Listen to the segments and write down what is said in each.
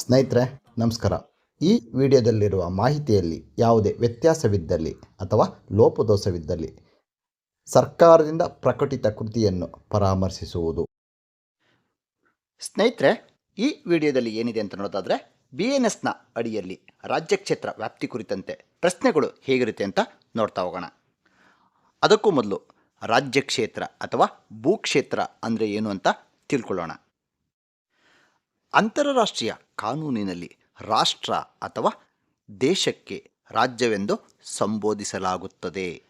ಸ್ನೇಹಿತರೆ, ನಮಸ್ಕಾರ. ಈ ವಿಡಿಯೋದಲ್ಲಿರುವ ಮಾಹಿತಿಯಲ್ಲಿ ಯಾವುದೇ ವ್ಯತ್ಯಾಸವಿದ್ದಲ್ಲಿ ಅಥವಾ ಲೋಪದೋಷವಿದ್ದಲ್ಲಿ ಸರ್ಕಾರದಿಂದ ಪ್ರಕಟಿತ ಕೃತಿಯನ್ನು ಪರಾಮರ್ಶಿಸುವುದು. ಸ್ನೇಹಿತರೆ, ಈ ವಿಡಿಯೋದಲ್ಲಿ ಏನಿದೆ ಅಂತ ನೋಡೋದಾದರೆ ಬಿ ಎನ್ ಎಸ್ನ ಅಡಿಯಲ್ಲಿ ರಾಜ್ಯ ಕ್ಷೇತ್ರ ವ್ಯಾಪ್ತಿ ಕುರಿತಂತೆ ಪ್ರಶ್ನೆಗಳು ಹೇಗಿರುತ್ತೆ ಅಂತ ನೋಡ್ತಾ ಹೋಗೋಣ. ಅದಕ್ಕೂ ಮೊದಲು ರಾಜ್ಯ ಕ್ಷೇತ್ರ ಅಥವಾ ಭೂಕ್ಷೇತ್ರ ಅಂದರೆ ಏನು ಅಂತ ತಿಳ್ಕೊಳ್ಳೋಣ. ಅಂತಾರಾಷ್ಟ್ರೀಯ ಕಾನೂನಿನಲ್ಲಿ ರಾಷ್ಟ್ರ ಅಥವಾ ದೇಶಕ್ಕೆ ರಾಜ್ಯವೆಂದು ಸಂಬೋಧಿಸಲಾಗುತ್ತದೆ.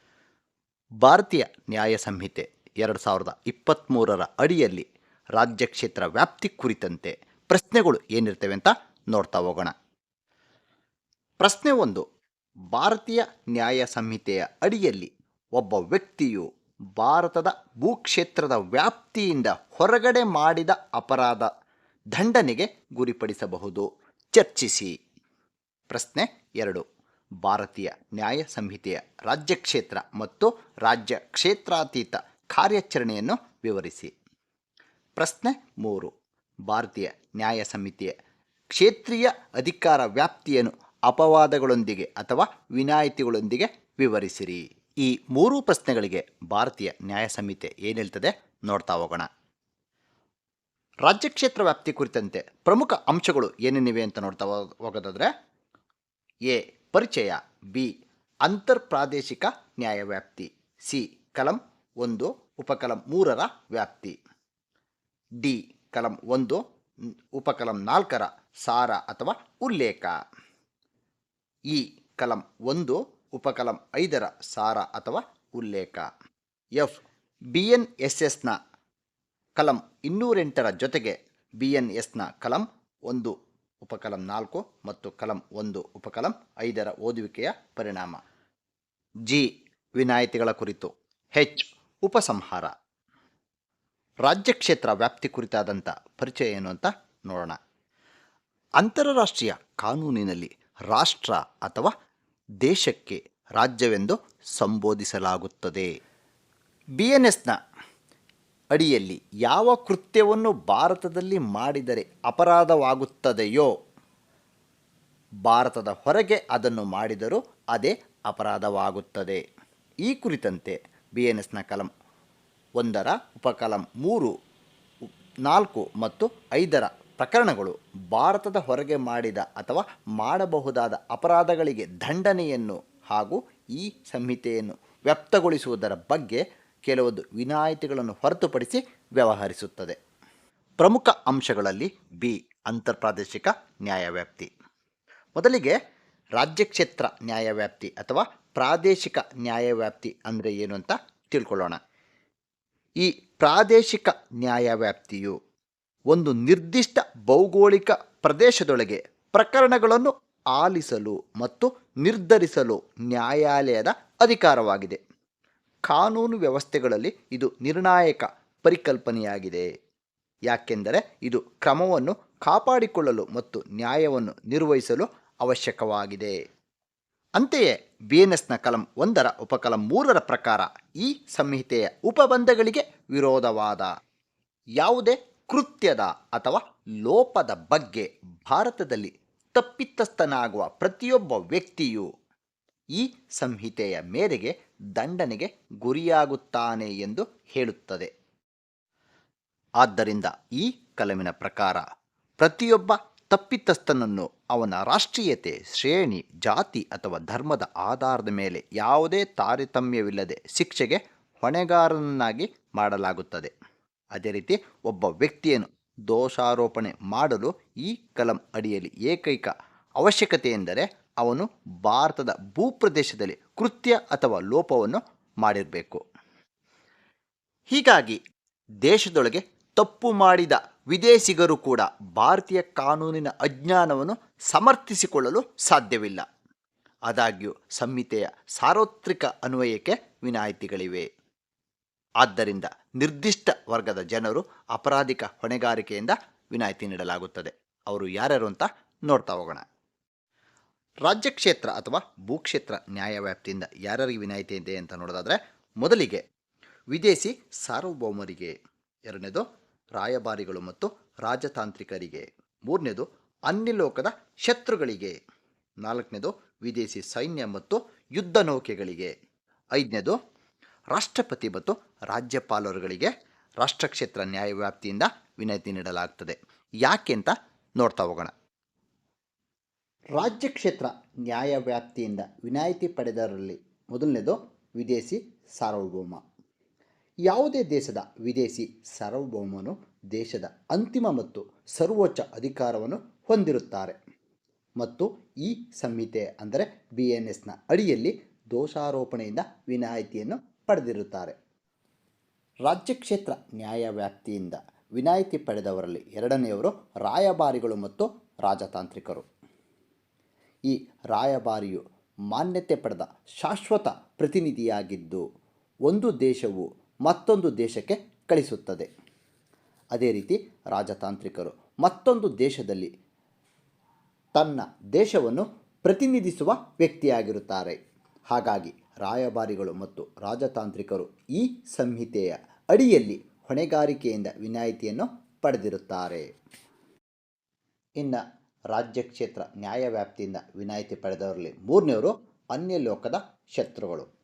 ಭಾರತೀಯ ನ್ಯಾಯ ಸಂಹಿತೆ ಎರಡು ಸಾವಿರದ ಇಪ್ಪತ್ತ್ಮೂರರ ಅಡಿಯಲ್ಲಿ ರಾಜ್ಯ ಕ್ಷೇತ್ರ ವ್ಯಾಪ್ತಿ ಕುರಿತಂತೆ ಪ್ರಶ್ನೆಗಳು ಏನಿರ್ತವೆ ಅಂತ ನೋಡ್ತಾ ಹೋಗೋಣ. ಪ್ರಶ್ನೆ ಒಂದು, ಭಾರತೀಯ ನ್ಯಾಯ ಸಂಹಿತೆಯ ಅಡಿಯಲ್ಲಿ ಒಬ್ಬ ವ್ಯಕ್ತಿಯು ಭಾರತದ ಭೂಕ್ಷೇತ್ರದ ವ್ಯಾಪ್ತಿಯಿಂದ ಹೊರಗಡೆ ಮಾಡಿದ ಅಪರಾಧ ದಂಡನೆಗೆ ಗುರಿಪಡಿಸಬಹುದು. ಚರ್ಚಿಸಿ. ಪ್ರಶ್ನೆ ಎರಡು. ಭಾರತೀಯ ನ್ಯಾಯ ಸಂಹಿತೆಯ ರಾಜ್ಯ ಕ್ಷೇತ್ರ ಮತ್ತು ರಾಜ್ಯ ಕ್ಷೇತ್ರಾತೀತ ಕಾರ್ಯಾಚರಣೆಯನ್ನು ವಿವರಿಸಿ. ಪ್ರಶ್ನೆ ಮೂರು. ಭಾರತೀಯ ನ್ಯಾಯ ಸಮಿತಿಯ ಕ್ಷೇತ್ರೀಯ ಅಧಿಕಾರ ವ್ಯಾಪ್ತಿಯನ್ನು ಅಪವಾದಗಳೊಂದಿಗೆ ಅಥವಾ ವಿನಾಯಿತಿಗಳೊಂದಿಗೆ ವಿವರಿಸಿರಿ. ಈ ಮೂರು ಪ್ರಶ್ನೆಗಳಿಗೆ ಭಾರತೀಯ ನ್ಯಾಯ ಸಮಿತಿ ಏನು ಹೇಳ್ತದೆ ನೋಡ್ತಾ ಹೋಗೋಣ. ರಾಜ್ಯ ಕ್ಷೇತ್ರ ವ್ಯಾಪ್ತಿ ಕುರಿತಂತೆ ಪ್ರಮುಖ ಅಂಶಗಳು ಏನೇನಿವೆ ಅಂತ ನೋಡ್ತಾ ಹೋಗೋದಾದರೆ, ಎ, ಪರಿಚಯ, ಬಿ, ಅಂತರ್ಪ್ರಾದೇಶಿಕ ನ್ಯಾಯ ವ್ಯಾಪ್ತಿ, ಸಿ, ಕಲಂ ಒಂದು, ಉಪಕಲಂ ಮೂರರ ವ್ಯಾಪ್ತಿ, ಡಿ, ಕಲಂ ಒಂದು, ಉಪಕಲಂ ನಾಲ್ಕರ ಸಾರ ಅಥವಾ ಉಲ್ಲೇಖ, ಇ, ಕಲಂ ಒಂದು, ಉಪಕಲಂ ಐದರ ಸಾರ ಅಥವಾ ಉಲ್ಲೇಖ, ಎಫ್, ಬಿ ಎನ್ ಎಸ್ ಎಸ್ನ ಕಲಂ ಇನ್ನೂರೆಂಟರ ಜೊತೆಗೆ ಬಿ ಎನ್ ಎಸ್ನ ಕಲಂ ಒಂದು, ಉಪಕಲಂ ನಾಲ್ಕು ಮತ್ತು ಕಲಂ ಒಂದು, ಉಪಕಲಂ ಐದರ ಓದುವಿಕೆಯ ಪರಿಣಾಮ. ಜಿ. ವಿನಾಯಿತಿಗಳ ಕುರಿತು. ಹೆಚ್ ಉಪಸಂಹಾರ. ರಾಜ್ಯ ಕ್ಷೇತ್ರ ವ್ಯಾಪ್ತಿ ಕುರಿತಾದಂಥ ಪರಿಚಯ ಏನು ಅಂತ ನೋಡೋಣ. ಅಂತಾರಾಷ್ಟ್ರೀಯ ಕಾನೂನಿನಲ್ಲಿ ರಾಷ್ಟ್ರ ಅಥವಾ ದೇಶಕ್ಕೆ ರಾಜ್ಯವೆಂದು ಸಂಬೋಧಿಸಲಾಗುತ್ತದೆ. ಬಿ ಎನ್ ಎಸ್ನ ಅಡಿಯಲ್ಲಿ ಯಾವ ಕೃತ್ಯವನ್ನು ಭಾರತದಲ್ಲಿ ಮಾಡಿದರೆ ಅಪರಾಧವಾಗುತ್ತದೆಯೋ? ಭಾರತದ ಹೊರಗೆ ಅದನ್ನು ಮಾಡಿದರೂ ಅದೇ ಅಪರಾಧವಾಗುತ್ತದೆ. ಈ ಕುರಿತಂತೆ ಬಿ ಎನ್ ಎಸ್ನ ಕಲಂ ಒಂದರ ಉಪಕಲಂ ಮೂರು, ನಾಲ್ಕು ಮತ್ತು ಐದರ ಪ್ರಕರಣಗಳು ಭಾರತದ ಹೊರಗೆ ಮಾಡಿದ ಅಥವಾ ಮಾಡಬಹುದಾದ ಅಪರಾಧಗಳಿಗೆ ದಂಡನೆಯನ್ನು ಹಾಗೂ ಈ ಸಂಹಿತೆಯನ್ನು ವ್ಯಕ್ತಗೊಳಿಸುವುದರ ಬಗ್ಗೆ ಕೆಲವೊಂದು ವಿನಾಯಿತಿಗಳನ್ನು ಹೊರತುಪಡಿಸಿ ವ್ಯವಹರಿಸುತ್ತದೆ. ಪ್ರಮುಖ ಅಂಶಗಳಲ್ಲಿ ಬಿ, ಅಂತರ್ಪ್ರಾದೇಶಿಕ ನ್ಯಾಯವ್ಯಾಪ್ತಿ. ಮೊದಲಿಗೆ ರಾಜ್ಯ ಕ್ಷೇತ್ರ ನ್ಯಾಯವ್ಯಾಪ್ತಿ ಅಥವಾ ಪ್ರಾದೇಶಿಕ ನ್ಯಾಯವ್ಯಾಪ್ತಿ ಅಂದರೆ ಏನು ಅಂತ ತಿಳ್ಕೊಳ್ಳೋಣ. ಈ ಪ್ರಾದೇಶಿಕ ನ್ಯಾಯವ್ಯಾಪ್ತಿಯು ಒಂದು ನಿರ್ದಿಷ್ಟ ಭೌಗೋಳಿಕ ಪ್ರದೇಶದೊಳಗೆ ಪ್ರಕರಣಗಳನ್ನು ಆಲಿಸಲು ಮತ್ತು ನಿರ್ಧರಿಸಲು ನ್ಯಾಯಾಲಯದ ಅಧಿಕಾರವಾಗಿದೆ. ಕಾನೂನು ವ್ಯವಸ್ಥೆಗಳಲ್ಲಿ ಇದು ನಿರ್ಣಾಯಕ ಪರಿಕಲ್ಪನೆಯಾಗಿದೆ. ಯಾಕೆಂದರೆ ಇದು ಕ್ರಮವನ್ನು ಕಾಪಾಡಿಕೊಳ್ಳಲು ಮತ್ತು ನ್ಯಾಯವನ್ನು ನಿರ್ವಹಿಸಲು ಅವಶ್ಯಕವಾಗಿದೆ. ಅಂತೆಯೇ ಬಿಎನ್ಎಸ್ನ ಕಲಂ ಒಂದರ ಉಪಕಲಂ ಮೂರರ ಪ್ರಕಾರ ಈ ಸಂಹಿತೆಯ ಉಪಬಂಧಗಳಿಗೆ ವಿರೋಧವಾದ ಯಾವುದೇ ಕೃತ್ಯದ ಅಥವಾ ಲೋಪದ ಬಗ್ಗೆ ಭಾರತದಲ್ಲಿ ತಪ್ಪಿತಸ್ಥನಾಗುವ ಪ್ರತಿಯೊಬ್ಬ ವ್ಯಕ್ತಿಯು ಈ ಸಂಹಿತೆಯ ಮೇರೆಗೆ ದಂಡನೆಗೆ ಗುರಿಯಾಗುತ್ತಾನೆ ಎಂದು ಹೇಳುತ್ತದೆ. ಆದ್ದರಿಂದ ಈ ಕಲಮಿನ ಪ್ರಕಾರ ಪ್ರತಿಯೊಬ್ಬ ತಪ್ಪಿತಸ್ಥನನ್ನು ಅವನ ರಾಷ್ಟ್ರೀಯತೆ, ಶ್ರೇಣಿ, ಜಾತಿ ಅಥವಾ ಧರ್ಮದ ಆಧಾರದ ಮೇಲೆ ಯಾವುದೇ ತಾರತಮ್ಯವಿಲ್ಲದೆ ಶಿಕ್ಷೆಗೆ ಹೊಣೆಗಾರನನ್ನಾಗಿ ಮಾಡಲಾಗುತ್ತದೆ. ಅದೇ ರೀತಿ ಒಬ್ಬ ವ್ಯಕ್ತಿಯನ್ನು ದೋಷಾರೋಪಣೆ ಮಾಡಲು ಈ ಕಲಂ ಅಡಿಯಲ್ಲಿ ಏಕೈಕ ಅವಶ್ಯಕತೆ ಎಂದರೆ ಅವನು ಭಾರತದ ಭೂಪ್ರದೇಶದಲ್ಲಿ ಕೃತ್ಯ ಅಥವಾ ಲೋಪವನ್ನು ಮಾಡಿರಬೇಕು. ಹೀಗಾಗಿ ದೇಶದೊಳಗೆ ತಪ್ಪು ಮಾಡಿದ ವಿದೇಶಿಗರು ಕೂಡ ಭಾರತೀಯ ಕಾನೂನಿನ ಅಜ್ಞಾನವನ್ನು ಸಮರ್ಥಿಸಿಕೊಳ್ಳಲು ಸಾಧ್ಯವಿಲ್ಲ. ಆದಾಗ್ಯೂ ಸಂಹಿತೆಯ ಸಾರ್ವತ್ರಿಕ ಅನ್ವಯಕ್ಕೆ ವಿನಾಯಿತಿಗಳಿವೆ. ಆದ್ದರಿಂದ ನಿರ್ದಿಷ್ಟ ವರ್ಗದ ಜನರು ಅಪರಾಧಿಕ ಹೊಣೆಗಾರಿಕೆಯಿಂದ ವಿನಾಯಿತಿ ನೀಡಲಾಗುತ್ತದೆ. ಅವರು ಯಾರ್ಯಾರು ಅಂತ ನೋಡ್ತಾ ಹೋಗೋಣ. ರಾಜ್ಯ ಕ್ಷೇತ್ರ ಅಥವಾ ಭೂಕ್ಷೇತ್ರ ನ್ಯಾಯವ್ಯಾಪ್ತಿಯಿಂದ ಯಾರ್ಯಾರಿಗೆ ವಿನಾಯಿತಿ ಇದೆ ಅಂತ ನೋಡೋದಾದರೆ ಮೊದಲಿಗೆ ವಿದೇಶಿ ಸಾರ್ವಭೌಮರಿಗೆ, ಎರಡನೇದು ರಾಯಭಾರಿಗಳು ಮತ್ತು ರಾಜತಾಂತ್ರಿಕರಿಗೆ, ಮೂರನೇದು ಅನ್ಯಲೋಕದ ಶತ್ರುಗಳಿಗೆ, ನಾಲ್ಕನೇದು ವಿದೇಶಿ ಸೈನ್ಯ ಮತ್ತು ಯುದ್ಧ ನೌಕೆಗಳಿಗೆ, ಐದನೇದು ರಾಷ್ಟ್ರಪತಿ ಮತ್ತು ರಾಜ್ಯಪಾಲರುಗಳಿಗೆ ರಾಷ್ಟ್ರಕ್ಷೇತ್ರ ನ್ಯಾಯವ್ಯಾಪ್ತಿಯಿಂದ ವಿನಾಯಿತಿ ನೀಡಲಾಗ್ತದೆ. ಯಾಕೆ ಅಂತ ನೋಡ್ತಾ ಹೋಗೋಣ. ರಾಜ್ಯ ಕ್ಷೇತ್ರ ನ್ಯಾಯವ್ಯಾಪ್ತಿಯಿಂದ ವಿನಾಯಿತಿ ಪಡೆದವರಲ್ಲಿ ಮೊದಲನೇದು ವಿದೇಶಿ ಸಾರ್ವಭೌಮ. ಯಾವುದೇ ದೇಶದ ವಿದೇಶಿ ಸಾರ್ವಭೌಮನು ದೇಶದ ಅಂತಿಮ ಮತ್ತು ಸರ್ವೋಚ್ಚ ಅಧಿಕಾರವನ್ನು ಹೊಂದಿರುತ್ತಾರೆ. ಮತ್ತು ಈ ಸಂಹಿತೆ ಅಂದರೆ ಬಿ ಎನ್ ಎಸ್ನ ಅಡಿಯಲ್ಲಿ ದೋಷಾರೋಪಣೆಯಿಂದ ವಿನಾಯಿತಿಯನ್ನು ಪಡೆದಿರುತ್ತಾರೆ. ರಾಜ್ಯ ಕ್ಷೇತ್ರ ನ್ಯಾಯವ್ಯಾಪ್ತಿಯಿಂದ ವಿನಾಯಿತಿ ಪಡೆದವರಲ್ಲಿ ಎರಡನೆಯವರು ರಾಯಭಾರಿಗಳು ಮತ್ತು ರಾಜತಾಂತ್ರಿಕರು. ಈ ರಾಯಭಾರಿಯು ಮಾನ್ಯತೆ ಪಡೆದ ಶಾಶ್ವತ ಪ್ರತಿನಿಧಿಯಾಗಿದ್ದು, ಒಂದು ದೇಶವು ಮತ್ತೊಂದು ದೇಶಕ್ಕೆ ಕಳಿಸುತ್ತದೆ. ಅದೇ ರೀತಿ ರಾಜತಾಂತ್ರಿಕರು ಮತ್ತೊಂದು ದೇಶದಲ್ಲಿ ತನ್ನ ದೇಶವನ್ನು ಪ್ರತಿನಿಧಿಸುವ ವ್ಯಕ್ತಿಯಾಗಿರುತ್ತಾರೆ. ಹಾಗಾಗಿ ರಾಯಭಾರಿಗಳು ಮತ್ತು ರಾಜತಾಂತ್ರಿಕರು ಈ ಸಂಹಿತೆಯ ಅಡಿಯಲ್ಲಿ ಹೊಣೆಗಾರಿಕೆಯಿಂದ ವಿನಾಯಿತಿಯನ್ನು ಪಡೆದಿರುತ್ತಾರೆ. ಇನ್ನು ರಾಜ್ಯ ಕ್ಷೇತ್ರ ನ್ಯಾಯವ್ಯಾಪ್ತಿಯಿಂದ ವಿನಾಯಿತಿ ಪಡೆದವರಲ್ಲಿ ಮೂರನೆಯವರು ಅನ್ಯಲೋಕದ ಶತ್ರುಗಳು.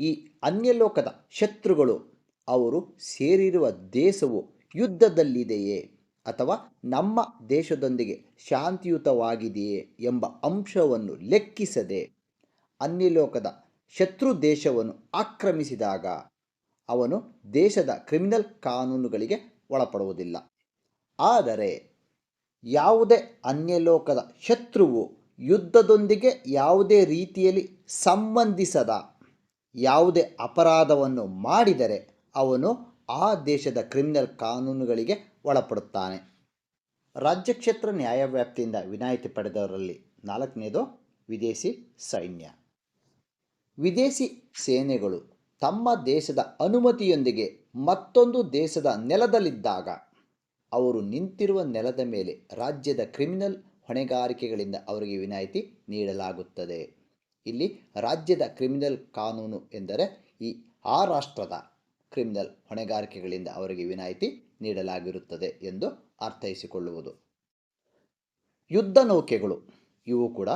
ಈ ಅನ್ಯಲೋಕದ ಶತ್ರುಗಳು ಅವರು ಸೇರಿರುವ ದೇಶವು ಯುದ್ಧದಲ್ಲಿದೆಯೇ ಅಥವಾ ನಮ್ಮ ದೇಶದೊಂದಿಗೆ ಶಾಂತಿಯುತವಾಗಿದೆಯೇ ಎಂಬ ಅಂಶವನ್ನು ಲೆಕ್ಕಿಸದೆ ಅನ್ಯಲೋಕದ ಶತ್ರು ದೇಶವನ್ನು ಆಕ್ರಮಿಸಿದಾಗ ಅವನು ದೇಶದ ಕ್ರಿಮಿನಲ್ ಕಾನೂನುಗಳಿಗೆ ಒಳಪಡುವುದಿಲ್ಲ. ಆದರೆ ಯಾವುದೇ ಅನ್ಯಲೋಕದ ಶತ್ರುವು ಯುದ್ಧದೊಂದಿಗೆ ಯಾವುದೇ ರೀತಿಯಲ್ಲಿ ಸಂಬಂಧಿಸದ ಯಾವುದೇ ಅಪರಾಧವನ್ನು ಮಾಡಿದರೆ ಅವನು ಆ ದೇಶದ ಕ್ರಿಮಿನಲ್ ಕಾನೂನುಗಳಿಗೆ ಒಳಪಡುತ್ತಾನೆ. ರಾಜ್ಯ ಕ್ಷೇತ್ರ ನ್ಯಾಯವ್ಯಾಪ್ತಿಯಿಂದ ವಿನಾಯಿತಿ ಪಡೆದವರಲ್ಲಿ ನಾಲ್ಕನೇದು ವಿದೇಶಿ ಸೈನ್ಯ. ವಿದೇಶಿ ಸೇನೆಗಳು ತಮ್ಮ ದೇಶದ ಅನುಮತಿಯೊಂದಿಗೆ ಮತ್ತೊಂದು ದೇಶದ ನೆಲದಲ್ಲಿದ್ದಾಗ ಅವರು ನಿಂತಿರುವ ನೆಲದ ಮೇಲೆ ರಾಜ್ಯದ ಕ್ರಿಮಿನಲ್ ಹೊಣೆಗಾರಿಕೆಗಳಿಂದ ಅವರಿಗೆ ವಿನಾಯಿತಿ ನೀಡಲಾಗುತ್ತದೆ. ಇಲ್ಲಿ ರಾಜ್ಯದ ಕ್ರಿಮಿನಲ್ ಕಾನೂನು ಎಂದರೆ ಈ ಆ ರಾಷ್ಟ್ರದ ಕ್ರಿಮಿನಲ್ ಹೊಣೆಗಾರಿಕೆಗಳಿಂದ ಅವರಿಗೆ ವಿನಾಯಿತಿ ನೀಡಲಾಗಿರುತ್ತದೆ ಎಂದು ಅರ್ಥೈಸಿಕೊಳ್ಳುವುದು. ಯುದ್ಧ ನೌಕೆಗಳು, ಇವು ಕೂಡ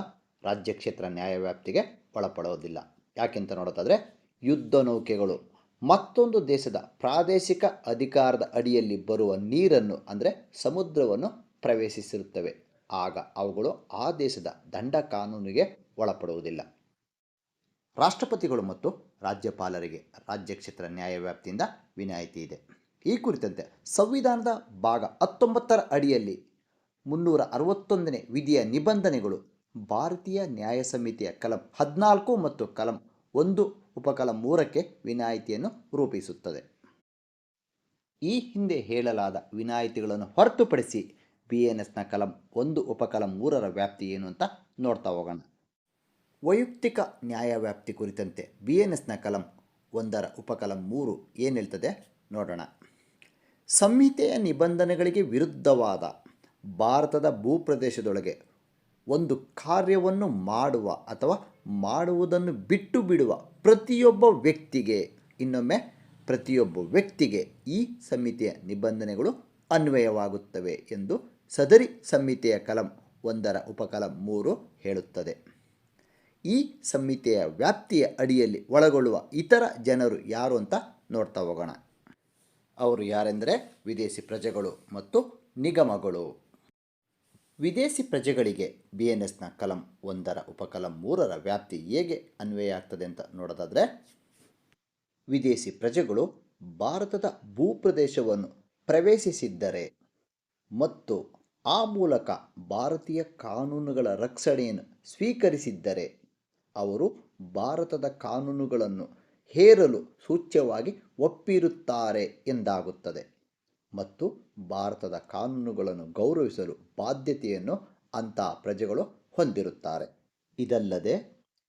ರಾಜ್ಯ ಕ್ಷೇತ್ರ ನ್ಯಾಯವ್ಯಾಪ್ತಿಗೆ ಒಳಪಡೋದಿಲ್ಲ ಯಾಕೆಂತ ನೋಡೋದಾದರೆ ಯುದ್ಧ ನೌಕೆಗಳು ಮತ್ತೊಂದು ದೇಶದ ಪ್ರಾದೇಶಿಕ ಅಧಿಕಾರದ ಅಡಿಯಲ್ಲಿ ಬರುವ ನೀರನ್ನು, ಅಂದರೆ ಸಮುದ್ರವನ್ನು ಪ್ರವೇಶಿಸಿರುತ್ತವೆ. ಆಗ ಅವುಗಳು ಆ ದೇಶದ ದಂಡ ಕಾನೂನಿಗೆ ಒಳಪಡುವುದಿಲ್ಲ. ರಾಷ್ಟ್ರಪತಿಗಳು ಮತ್ತು ರಾಜ್ಯಪಾಲರಿಗೆ ರಾಜ್ಯ ಕ್ಷೇತ್ರ ನ್ಯಾಯವ್ಯಾಪ್ತಿಯಿಂದ ವಿನಾಯಿತಿ ಇದೆ. ಈ ಕುರಿತಂತೆ ಸಂವಿಧಾನದ ಭಾಗ ಹತ್ತೊಂಬತ್ತರ ಅಡಿಯಲ್ಲಿ ಮುನ್ನೂರ ಅರವತ್ತೊಂದನೇ ವಿಧಿಯ ನಿಬಂಧನೆಗಳು ಭಾರತೀಯ ನ್ಯಾಯ ಸಮಿತಿಯ ಕಲಂ ಹದಿನಾಲ್ಕು ಮತ್ತು ಕಲಂ ಒಂದು ಉಪಕಲಂ ಮೂರಕ್ಕೆ ವಿನಾಯಿತಿಯನ್ನು ರೂಪಿಸುತ್ತದೆ. ಈ ಹಿಂದೆ ಹೇಳಲಾದ ವಿನಾಯಿತಿಗಳನ್ನು ಹೊರತುಪಡಿಸಿ ಬಿ ಎನ್ ಎಸ್ನ ಕಲಂ ಒಂದು ಉಪಕಲಂ ಮೂರರ ವ್ಯಾಪ್ತಿ ಏನು ಅಂತ ನೋಡ್ತಾ ಹೋಗೋಣ. ವೈಯಕ್ತಿಕ ನ್ಯಾಯವ್ಯಾಪ್ತಿ ಕುರಿತಂತೆ ಬಿ ಎನ್ ಎಸ್ನ ಕಲಂ ಒಂದರ ಉಪಕಲಂ ಮೂರು ಏನು ಹೇಳ್ತದೆ ನೋಡೋಣ. ಸಂಹಿತೆಯ ನಿಬಂಧನೆಗಳಿಗೆ ವಿರುದ್ಧವಾದ ಭಾರತದ ಭೂಪ್ರದೇಶದೊಳಗೆ ಒಂದು ಕಾರ್ಯವನ್ನು ಮಾಡುವ ಅಥವಾ ಮಾಡುವುದನ್ನು ಬಿಟ್ಟು ಬಿಡುವ ಪ್ರತಿಯೊಬ್ಬ ವ್ಯಕ್ತಿಗೆ, ಇನ್ನೊಮ್ಮೆ ಪ್ರತಿಯೊಬ್ಬ ವ್ಯಕ್ತಿಗೆ ಈ ಸಮಿತಿಯ ನಿಬಂಧನೆಗಳು ಅನ್ವಯವಾಗುತ್ತವೆ ಎಂದು ಸದರಿ ಸಂಹಿತೆಯ ಕಲಂ ಒಂದರ ಉಪಕಲಂ ಮೂರು ಹೇಳುತ್ತದೆ. ಈ ಸಂಹಿತೆಯ ವ್ಯಾಪ್ತಿಯ ಅಡಿಯಲ್ಲಿ ಒಳಗೊಳ್ಳುವ ಇತರ ಜನರು ಯಾರು ಅಂತ ನೋಡ್ತಾ ಹೋಗೋಣ. ಅವರು ಯಾರೆಂದರೆ ವಿದೇಶಿ ಪ್ರಜೆಗಳು ಮತ್ತು ನಿಗಮಗಳು. ವಿದೇಶಿ ಪ್ರಜೆಗಳಿಗೆ ಬಿ ಎನ್ ಎಸ್ನ ಕಲಂ ಒಂದರ ಉಪಕಲಂ ಮೂರರ ವ್ಯಾಪ್ತಿ ಹೇಗೆ ಅನ್ವಯ ಆಗ್ತದೆ ಅಂತ ನೋಡೋದಾದರೆ, ವಿದೇಶಿ ಪ್ರಜೆಗಳು ಭಾರತದ ಭೂಪ್ರದೇಶವನ್ನು ಪ್ರವೇಶಿಸಿದ್ದರೆ ಮತ್ತು ಆ ಮೂಲಕ ಭಾರತೀಯ ಕಾನೂನುಗಳ ರಕ್ಷಣೆಯನ್ನು ಸ್ವೀಕರಿಸಿದ್ದರೆ, ಅವರು ಭಾರತದ ಕಾನೂನುಗಳನ್ನು ಹೇರಲು ಸೂಚ್ಯವಾಗಿ ಒಪ್ಪಿರುತ್ತಾರೆ ಎಂದಾಗುತ್ತದೆ. ಮತ್ತು ಭಾರತದ ಕಾನೂನುಗಳನ್ನು ಗೌರವಿಸಲು ಬಾಧ್ಯತೆಯನ್ನು ಅಂತಹ ಪ್ರಜೆಗಳು ಹೊಂದಿರುತ್ತಾರೆ. ಇದಲ್ಲದೆ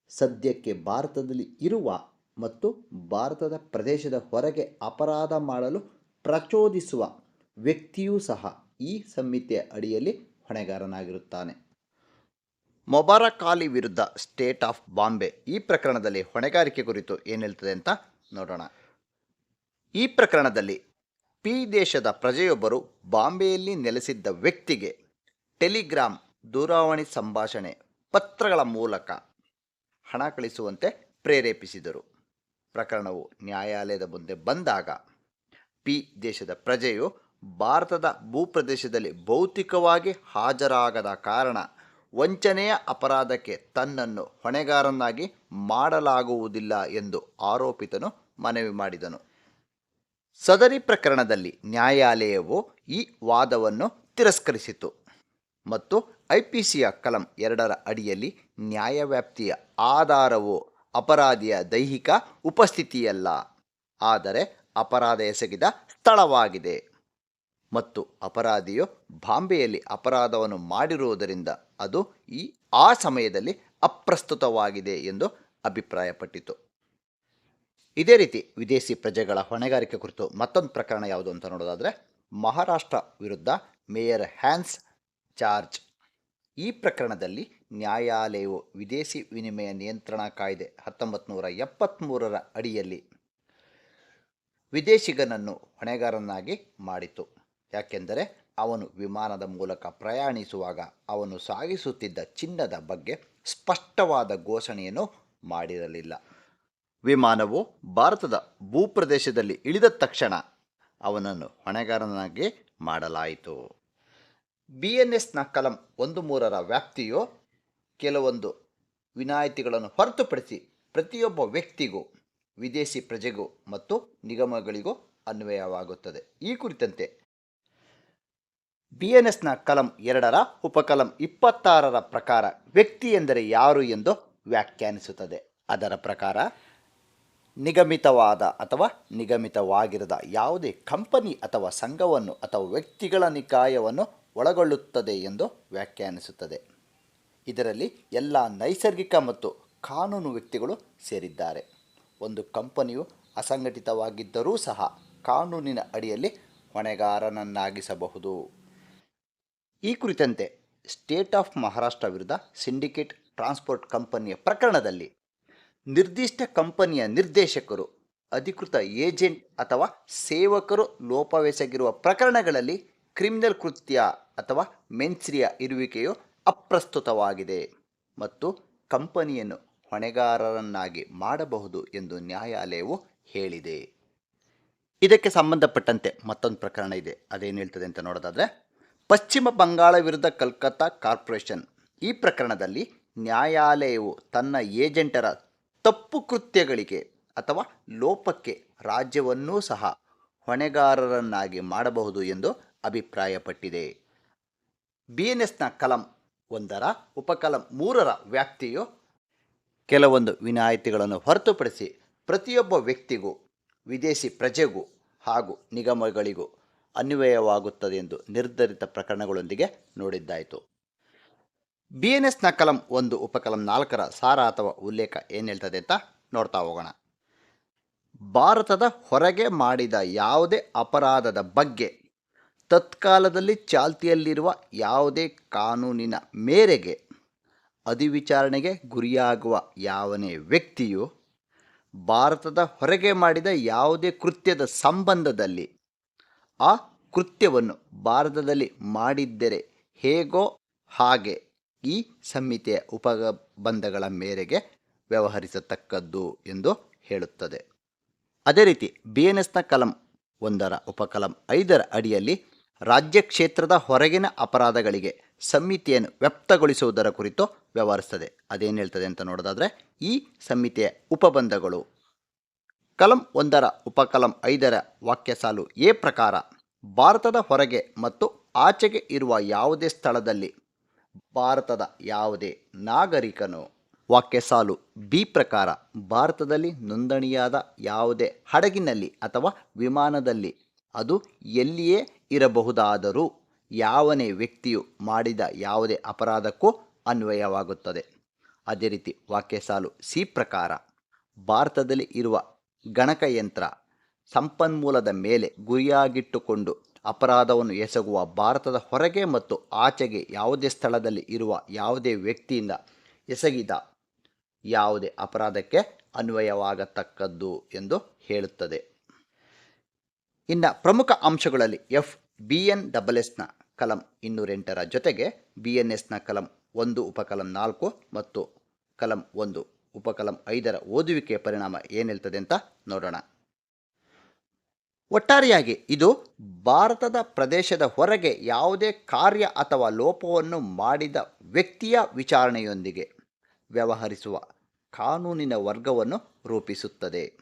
ಸದ್ಯಕ್ಕೆ ಭಾರತದಲ್ಲಿ ಇರುವ ಮತ್ತು ಭಾರತದ ಪ್ರದೇಶದ ಹೊರಗೆ ಅಪರಾಧ ಮಾಡಲು ಪ್ರಚೋದಿಸುವ ವ್ಯಕ್ತಿಯೂ ಸಹ ಈ ಸಂಹಿತೆಯ ಅಡಿಯಲ್ಲಿ ಹೊಣೆಗಾರನಾಗಿರುತ್ತಾನೆ. ಮೊಬಾರಕಾಲಿ ವಿರುದ್ಧ ಸ್ಟೇಟ್ ಆಫ್ ಬಾಂಬೆ ಈ ಪ್ರಕರಣದಲ್ಲಿ ಹೊಣೆಗಾರಿಕೆ ಕುರಿತು ಏನು ಹೇಳ್ತದೆ ಅಂತ ನೋಡೋಣ. ಈ ಪ್ರಕರಣದಲ್ಲಿ ಪಿ ದೇಶದ ಪ್ರಜೆಯೊಬ್ಬರು ಬಾಂಬೆಯಲ್ಲಿ ನೆಲೆಸಿದ್ದ ವ್ಯಕ್ತಿಗೆ ಟೆಲಿಗ್ರಾಮ್ ದೂರವಾಣಿ ಸಂಭಾಷಣೆ ಪತ್ರಗಳ ಮೂಲಕ ಹಣ ಕಳಿಸುವಂತೆ ಪ್ರೇರೇಪಿಸಿದರು. ಪ್ರಕರಣವು ನ್ಯಾಯಾಲಯದ ಮುಂದೆ ಬಂದಾಗ ಪಿ ದೇಶದ ಪ್ರಜೆಯು ಭಾರತದ ಭೂಪ್ರದೇಶದಲ್ಲಿ ಭೌತಿಕವಾಗಿ ಹಾಜರಾಗದ ಕಾರಣ ವಂಚನೆಯ ಅಪರಾಧಕ್ಕೆ ತನ್ನನ್ನು ಹೊಣೆಗಾರನಾಗಿ ಮಾಡಲಾಗುವುದಿಲ್ಲ ಎಂದು ಆರೋಪಿತನು ಮನವಿ ಮಾಡಿದನು. ಸದರಿ ಪ್ರಕರಣದಲ್ಲಿ ನ್ಯಾಯಾಲಯವು ಈ ವಾದವನ್ನು ತಿರಸ್ಕರಿಸಿತು ಮತ್ತು ಐಪಿಸಿಯ ಕಲಂ ಎರಡರ ಅಡಿಯಲ್ಲಿ ನ್ಯಾಯವ್ಯಾಪ್ತಿಯ ಆಧಾರವು ಅಪರಾಧಿಯ ದೈಹಿಕ ಉಪಸ್ಥಿತಿಯಲ್ಲ, ಆದರೆ ಅಪರಾಧ ಎಸಗಿದ ಸ್ಥಳವಾಗಿದೆ ಮತ್ತು ಅಪರಾಧಿಯು ಬಾಂಬೆಯಲ್ಲಿ ಅಪರಾಧವನ್ನು ಮಾಡಿರುವುದರಿಂದ ಅದು ಈ ಆ ಸಮಯದಲ್ಲಿ ಅಪ್ರಸ್ತುತವಾಗಿದೆ ಎಂದು ಅಭಿಪ್ರಾಯಪಟ್ಟಿತು. ಇದೇ ರೀತಿ ವಿದೇಶಿ ಪ್ರಜೆಗಳ ಹೊಣೆಗಾರಿಕೆ ಕುರಿತು ಮತ್ತೊಂದು ಪ್ರಕರಣ ಯಾವುದು ಅಂತ ನೋಡೋದಾದರೆ, ಮಹಾರಾಷ್ಟ್ರ ವಿರುದ್ಧ ಮೇಯರ್ ಹ್ಯಾನ್ಸ್ ಚಾರ್ಜ್ ಈ ಪ್ರಕರಣದಲ್ಲಿ ನ್ಯಾಯಾಲಯವು ವಿದೇಶಿ ವಿನಿಮಯ ನಿಯಂತ್ರಣ ಕಾಯ್ದೆ ಹತ್ತೊಂಬತ್ತು ನೂರ ಅಡಿಯಲ್ಲಿ ವಿದೇಶಿಗನನ್ನು ಹೊಣೆಗಾರನಾಗಿ ಮಾಡಿತು ಯಾಕೆಂದರೆ ಅವನು ವಿಮಾನದ ಮೂಲಕ ಪ್ರಯಾಣಿಸುವಾಗ ಅವನು ಸಾಗಿಸುತ್ತಿದ್ದ ಚಿನ್ನದ ಬಗ್ಗೆ ಸ್ಪಷ್ಟವಾದ ಘೋಷಣೆಯನ್ನು ಮಾಡಿರಲಿಲ್ಲ. ವಿಮಾನವು ಭಾರತದ ಭೂಪ್ರದೇಶದಲ್ಲಿ ಇಳಿದ ತಕ್ಷಣ ಅವನನ್ನು ಹೊಣೆಗಾರನಾಗಿ ಮಾಡಲಾಯಿತು. ಬಿ ಎನ್ ಎಸ್ನ ಕಲಂ ಒಂದು ಮೂರರ ವ್ಯಾಪ್ತಿಯು ಕೆಲವೊಂದು ವಿನಾಯಿತಿಗಳನ್ನು ಹೊರತುಪಡಿಸಿ ಪ್ರತಿಯೊಬ್ಬ ವ್ಯಕ್ತಿಗೂ, ವಿದೇಶಿ ಪ್ರಜೆಗೂ ಮತ್ತು ನಿಗಮಗಳಿಗೂ ಅನ್ವಯವಾಗುತ್ತದೆ. ಈ ಕುರಿತಂತೆ ಬಿ ಎನ್ ಎಸ್ನ ಕಲಂ ಎರಡರ, ಉಪಕಲಂ ಇಪ್ಪತ್ತಾರರ ಪ್ರಕಾರ ವ್ಯಕ್ತಿ ಎಂದರೆ ಯಾರು ಎಂದು ವ್ಯಾಖ್ಯಾನಿಸುತ್ತದೆ. ಅದರ ಪ್ರಕಾರ ನಿಗಮಿತವಾದ ಅಥವಾ ನಿಗಮಿತವಾಗಿರದ ಯಾವುದೇ ಕಂಪನಿ ಅಥವಾ ಸಂಘವನ್ನು ಅಥವಾ ವ್ಯಕ್ತಿಗಳ ನಿಕಾಯವನ್ನು ಒಳಗೊಳ್ಳುತ್ತದೆ ಎಂದು ವ್ಯಾಖ್ಯಾನಿಸುತ್ತದೆ. ಇದರಲ್ಲಿ ಎಲ್ಲ ನೈಸರ್ಗಿಕ ಮತ್ತು ಕಾನೂನು ವ್ಯಕ್ತಿಗಳು ಸೇರಿದ್ದಾರೆ. ಒಂದು ಕಂಪನಿಯು ಅಸಂಘಟಿತವಾಗಿದ್ದರೂ ಸಹ ಕಾನೂನಿನ ಅಡಿಯಲ್ಲಿ ಹೊಣೆಗಾರನನ್ನಾಗಿಸಬಹುದು. ಈ ಕುರಿತಂತೆ ಸ್ಟೇಟ್ ಆಫ್ ಮಹಾರಾಷ್ಟ್ರ ವಿರುದ್ಧ ಸಿಂಡಿಕೇಟ್ ಟ್ರಾನ್ಸ್ಪೋರ್ಟ್ ಕಂಪನಿಯ ಪ್ರಕರಣದಲ್ಲಿ ನಿರ್ದಿಷ್ಟ ಕಂಪನಿಯ ನಿರ್ದೇಶಕರು, ಅಧಿಕೃತ ಏಜೆಂಟ್ ಅಥವಾ ಸೇವಕರು ಲೋಪವೆಸಗಿರುವ ಪ್ರಕರಣಗಳಲ್ಲಿ ಕ್ರಿಮಿನಲ್ ಕೃತ್ಯ ಅಥವಾ ಮೆನ್ಸ್ರಿಯ ಇರುವಿಕೆಯು ಅಪ್ರಸ್ತುತವಾಗಿದೆ ಮತ್ತು ಕಂಪನಿಯನ್ನು ಹೊಣೆಗಾರರನ್ನಾಗಿ ಮಾಡಬಹುದು ಎಂದು ನ್ಯಾಯಾಲಯವು ಹೇಳಿದೆ. ಇದಕ್ಕೆ ಸಂಬಂಧಪಟ್ಟಂತೆ ಮತ್ತೊಂದು ಪ್ರಕರಣ ಇದೆ. ಅದೇನು ಹೇಳ್ತದೆ ಅಂತ ನೋಡೋದಾದರೆ, ಪಶ್ಚಿಮ ಬಂಗಾಳ ವಿರುದ್ಧ ಕಲ್ಕತ್ತಾ ಕಾರ್ಪೊರೇಷನ್ ಈ ಪ್ರಕರಣದಲ್ಲಿ ನ್ಯಾಯಾಲಯವು ತನ್ನ ಏಜೆಂಟರ ತಪ್ಪು ಕೃತ್ಯಗಳಿಗೆ ಅಥವಾ ಲೋಪಕ್ಕೆ ರಾಜ್ಯವನ್ನೂ ಸಹ ಹೊಣೆಗಾರರನ್ನಾಗಿ ಮಾಡಬಹುದು ಎಂದು ಅಭಿಪ್ರಾಯಪಟ್ಟಿದೆ. ಬಿ ಎನ್ ಎಸ್ನ ಕಲಂ ಒಂದರ, ಉಪಕಲಂ ಮೂರರ ವ್ಯಾಪ್ತಿಯು ಕೆಲವೊಂದು ವಿನಾಯಿತಿಗಳನ್ನು ಹೊರತುಪಡಿಸಿ ಪ್ರತಿಯೊಬ್ಬ ವ್ಯಕ್ತಿಗೂ, ವಿದೇಶಿ ಪ್ರಜೆಗೂ ಹಾಗೂ ನಿಗಮಗಳಿಗೂ ಅನ್ವಯವಾಗುತ್ತದೆ ಎಂದು ನಿರ್ಧರಿತ ಪ್ರಕರಣಗಳೊಂದಿಗೆ ನೋಡಿದ್ದಾಯಿತು. ಬಿ ಎನ್ ಎಸ್ನ ಕಲಂ ಒಂದು ಉಪಕಲಂ ನಾಲ್ಕರ ಸಾರ ಅಥವಾ ಉಲ್ಲೇಖ ಏನು ಹೇಳ್ತದೆ ಅಂತ ನೋಡ್ತಾ ಹೋಗೋಣ. ಭಾರತದ ಹೊರಗೆ ಮಾಡಿದ ಯಾವುದೇ ಅಪರಾಧದ ಬಗ್ಗೆ ತತ್ಕಾಲದಲ್ಲಿ ಚಾಲ್ತಿಯಲ್ಲಿರುವ ಯಾವುದೇ ಕಾನೂನಿನ ಮೇರೆಗೆ ಅಧಿವಿಚಾರಣೆಗೆ ಗುರಿಯಾಗುವ ಯಾವನೇ ವ್ಯಕ್ತಿಯು ಭಾರತದ ಹೊರಗೆ ಮಾಡಿದ ಯಾವುದೇ ಕೃತ್ಯದ ಸಂಬಂಧದಲ್ಲಿ ಆ ಕೃತ್ಯವನ್ನು ಭಾರತದಲ್ಲಿ ಮಾಡಿದ್ದರೆ ಹೇಗೋ ಹಾಗೆ ಈ ಸಂಹಿತೆಯ ಉಪಬಂಧಗಳ ಮೇರೆಗೆ ವ್ಯವಹರಿಸತಕ್ಕದ್ದು ಎಂದು ಹೇಳುತ್ತದೆ. ಅದೇ ರೀತಿ ಬಿ ಎನ್ ಎಸ್ನ ಕಲಂ ಒಂದರ ಉಪಕಲಂ ಐದರ ಅಡಿಯಲ್ಲಿ ರಾಜ್ಯ ಕ್ಷೇತ್ರದ ಹೊರಗಿನ ಅಪರಾಧಗಳಿಗೆ ಸಂಹಿತೆಯನ್ನು ವ್ಯಕ್ತಗೊಳಿಸುವುದರ ಕುರಿತು ವ್ಯವಹರಿಸ್ತದೆ ಅದೇನು ಹೇಳ್ತದೆ ಅಂತ ನೋಡೋದಾದರೆ ಈ ಸಂಹಿತೆಯ ಉಪಬಂಧಗಳು. ಕಲಂ ಒಂದರ ಉಪಕಲಂ ಐದರ ವಾಕ್ಯ ಸಾಲು ಎ ಪ್ರಕಾರ, ಭಾರತದ ಹೊರಗೆ ಮತ್ತು ಆಚೆಗೆ ಇರುವ ಯಾವುದೇ ಸ್ಥಳದಲ್ಲಿ ಭಾರತದ ಯಾವುದೇ ನಾಗರಿಕನು ವಾಕ್ಯ ಸಾಲು ಬಿ ಪ್ರಕಾರ ಭಾರತದಲ್ಲಿ ನೋಂದಣಿಯಾದ ಯಾವುದೇ ಹಡಗಿನಲ್ಲಿ ಅಥವಾ ವಿಮಾನದಲ್ಲಿ ಅದು ಎಲ್ಲಿಯೇ ಇರಬಹುದಾದರೂ ಯಾವನೇ ವ್ಯಕ್ತಿಯು ಮಾಡಿದ ಯಾವುದೇ ಅಪರಾಧಕ್ಕೂ ಅನ್ವಯವಾಗುತ್ತದೆ. ಅದೇ ರೀತಿ ವಾಕ್ಯ ಸಾಲು ಸಿ ಪ್ರಕಾರ ಭಾರತದಲ್ಲಿ ಇರುವ ಗಣಕಯಂತ್ರ ಸಂಪನ್ಮೂಲದ ಮೇಲೆ ಗುರಿಯಾಗಿಟ್ಟುಕೊಂಡು ಅಪರಾಧವನ್ನು ಎಸಗುವ ಭಾರತದ ಹೊರಗೆ ಮತ್ತು ಆಚೆಗೆ ಯಾವುದೇ ಸ್ಥಳದಲ್ಲಿ ಇರುವ ಯಾವುದೇ ವ್ಯಕ್ತಿಯಿಂದ ಎಸಗಿದ ಯಾವುದೇ ಅಪರಾಧಕ್ಕೆ ಅನ್ವಯವಾಗತಕ್ಕದ್ದು ಎಂದು ಹೇಳುತ್ತದೆ. ಇನ್ನು ಪ್ರಮುಖ ಅಂಶಗಳಲ್ಲಿ ಎಫ್ ಬಿ ಎನ್ ಡಬಲ್ ಎಸ್ನ ಕಲಂ ಇನ್ನೂರೆಂಟರ ಜೊತೆಗೆ ಬಿ ಎನ್ ಎಸ್ನ ಕಲಂ ಒಂದು, ಉಪಕಲಂ ನಾಲ್ಕು ಮತ್ತು ಕಲಂ ಒಂದು, ಉಪಕಲಂ ಐದರ ಓದುವಿಕೆಯ ಪರಿಣಾಮ ಏನಿರ್ತದೆ ಅಂತ ನೋಡೋಣ. ಒಟ್ಟಾರೆಯಾಗಿ ಇದು ಭಾರತದ ಪ್ರದೇಶದ ಹೊರಗೆ ಯಾವುದೇ ಕಾರ್ಯ ಅಥವಾ ಲೋಪವನ್ನು ಮಾಡಿದ ವ್ಯಕ್ತಿಯ ವಿಚಾರಣೆಯೊಂದಿಗೆ ವ್ಯವಹರಿಸುವ ಕಾನೂನಿನ ವರ್ಗವನ್ನು ರೂಪಿಸುತ್ತದೆ.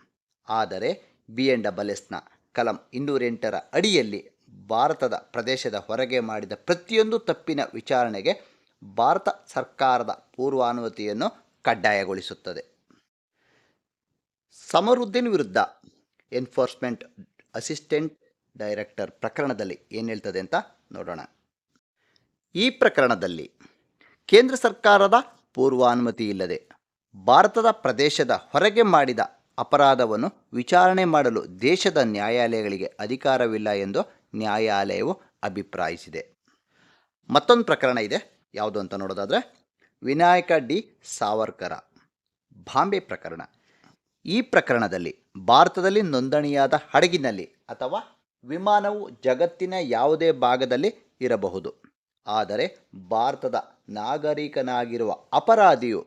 ಆದರೆ ಬಿ ಎನ್ ಡಬಲ್ ಎಸ್ನ ಕಲಂ ಇನ್ನೂರೆಂಟರ ಅಡಿಯಲ್ಲಿ ಭಾರತದ ಪ್ರದೇಶದ ಹೊರಗೆ ಮಾಡಿದ ಪ್ರತಿಯೊಂದು ತಪ್ಪಿನ ವಿಚಾರಣೆಗೆ ಭಾರತ ಸರ್ಕಾರದ ಪೂರ್ವಾನುಮತಿಯನ್ನು ಕಡ್ಡಾಯಗೊಳಿಸುತ್ತದೆ. ಸಮರುದ್ದೀನ್ ವಿರುದ್ಧ ಎನ್ಫೋರ್ಸ್ಮೆಂಟ್ ಅಸಿಸ್ಟೆಂಟ್ ಡೈರೆಕ್ಟರ್ ಪ್ರಕರಣದಲ್ಲಿ ಏನು ಹೇಳ್ತದೆ ಅಂತ ನೋಡೋಣ. ಈ ಪ್ರಕರಣದಲ್ಲಿ ಕೇಂದ್ರ ಸರ್ಕಾರದ ಪೂರ್ವಾನುಮತಿ ಇಲ್ಲದೆ ಭಾರತದ ಪ್ರದೇಶದ ಹೊರಗೆ ಮಾಡಿದ ಅಪರಾಧವನ್ನು ವಿಚಾರಣೆ ಮಾಡಲು ದೇಶದ ನ್ಯಾಯಾಲಯಗಳಿಗೆ ಅಧಿಕಾರವಿಲ್ಲ ಎಂದು ನ್ಯಾಯಾಲಯವು ಅಭಿಪ್ರಾಯಿಸಿದೆ. ಮತ್ತೊಂದು ಪ್ರಕರಣ ಇದೆ. ಯಾವುದು ಅಂತ ನೋಡೋದಾದರೆ ವಿನಾಯಕ ಡಿ ಸಾವರ್ಕರ. ಬಾಂಬೆ ಪ್ರಕರಣ. ಈ ಪ್ರಕರಣದಲ್ಲಿ ಭಾರತದಲ್ಲಿ ನೋಂದಣಿಯಾದ ಹಡಗಿನಲ್ಲಿ ಅಥವಾ ವಿಮಾನವು ಜಗತ್ತಿನ ಯಾವುದೇ ಭಾಗದಲ್ಲಿ ಇರಬಹುದು. ಆದರೆ ಭಾರತದ ನಾಗರಿಕನಾಗಿರುವ ಅಪರಾಧಿಯು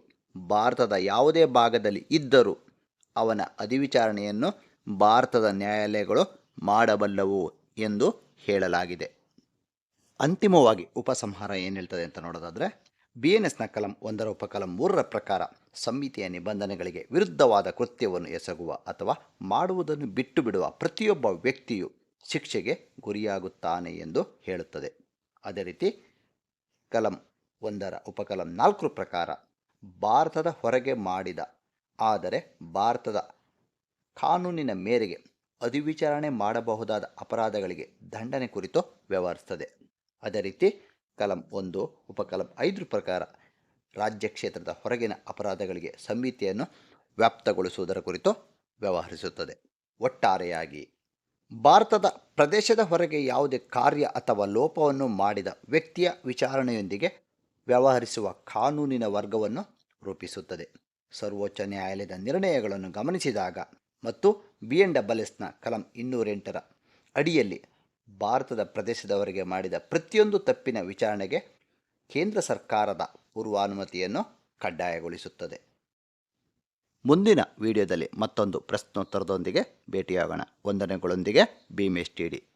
ಭಾರತದ ಯಾವುದೇ ಭಾಗದಲ್ಲಿ ಇದ್ದರೂ ಅವನ ಅಧಿವಿಚಾರಣೆಯನ್ನು ಭಾರತದ ನ್ಯಾಯಾಲಯಗಳು ಮಾಡಬಲ್ಲವು ಎಂದು ಹೇಳಲಾಗಿದೆ. ಅಂತಿಮವಾಗಿ ಉಪಸಂಹಾರ ಏನು ಹೇಳ್ತದೆ ಅಂತ ನೋಡೋದಾದರೆ ಬಿ ಎನ್ ಎಸ್ನ ಕಲಂ ಒಂದರ ಉಪಕಲಂ ಮೂರರ ಪ್ರಕಾರ ಸಂಹಿತೆಯ ನಿಬಂಧನೆಗಳಿಗೆ ವಿರುದ್ಧವಾದ ಕೃತ್ಯವನ್ನು ಎಸಗುವ ಅಥವಾ ಮಾಡುವುದನ್ನು ಬಿಟ್ಟು ಬಿಡುವ ಪ್ರತಿಯೊಬ್ಬ ವ್ಯಕ್ತಿಯು ಶಿಕ್ಷೆಗೆ ಗುರಿಯಾಗುತ್ತಾನೆ ಎಂದು ಹೇಳುತ್ತದೆ. ಅದೇ ರೀತಿ ಕಲಂ ಒಂದರ ಉಪಕಲಂ ನಾಲ್ಕರ ಪ್ರಕಾರ ಭಾರತದ ಹೊರಗೆ ಮಾಡಿದ, ಆದರೆ ಭಾರತದ ಕಾನೂನಿನ ಮೇರೆಗೆ ಅಧಿವಿಚಾರಣೆ ಮಾಡಬಹುದಾದ ಅಪರಾಧಗಳಿಗೆ ದಂಡನೆ ಕುರಿತು ವ್ಯವಹರಿಸ್ತದೆ ಅದೇ ರೀತಿ ಕಲಂ ಒಂದು, ಉಪಕಲಂ ಐದರ ಪ್ರಕಾರ ರಾಜ್ಯ ಕ್ಷೇತ್ರದ ಹೊರಗಿನ ಅಪರಾಧಗಳಿಗೆ ಸಂಹಿತೆಯನ್ನು ವ್ಯಾಪ್ತಗೊಳಿಸುವುದರ ಕುರಿತು ವ್ಯವಹರಿಸುತ್ತದೆ. ಒಟ್ಟಾರೆಯಾಗಿ, ಭಾರತದ ಪ್ರದೇಶದ ಹೊರಗೆ ಯಾವುದೇ ಕಾರ್ಯ ಅಥವಾ ಲೋಪವನ್ನು ಮಾಡಿದ ವ್ಯಕ್ತಿಯ ವಿಚಾರಣೆಯೊಂದಿಗೆ ವ್ಯವಹರಿಸುವ ಕಾನೂನಿನ ವರ್ಗವನ್ನು ರೂಪಿಸುತ್ತದೆ. ಸರ್ವೋಚ್ಚ ನ್ಯಾಯಾಲಯದ ನಿರ್ಣಯಗಳನ್ನು ಗಮನಿಸಿದಾಗ ಮತ್ತು ಬಿ ಎನ್ ಡಬಲ್ ಎಸ್ನ ಕಲಂ ಇನ್ನೂರೆಂಟರ ಅಡಿಯಲ್ಲಿ ಭಾರತದ ಪ್ರದೇಶದವರಿಗೆ ಮಾಡಿದ ಪ್ರತಿಯೊಂದು ತಪ್ಪಿನ ವಿಚಾರಣೆಗೆ ಕೇಂದ್ರ ಸರ್ಕಾರದ ಪೂರ್ವಾನುಮತಿಯನ್ನು ಕಡ್ಡಾಯಗೊಳಿಸುತ್ತದೆ. ಮುಂದಿನ ವಿಡಿಯೋದಲ್ಲಿ ಮತ್ತೊಂದು ಪ್ರಶ್ನೋತ್ತರದೊಂದಿಗೆ ಭೇಟಿಯಾಗೋಣ. ವಂದನೆಗಳೊಂದಿಗೆ ಭೀಮೇಶ್ ಟಿ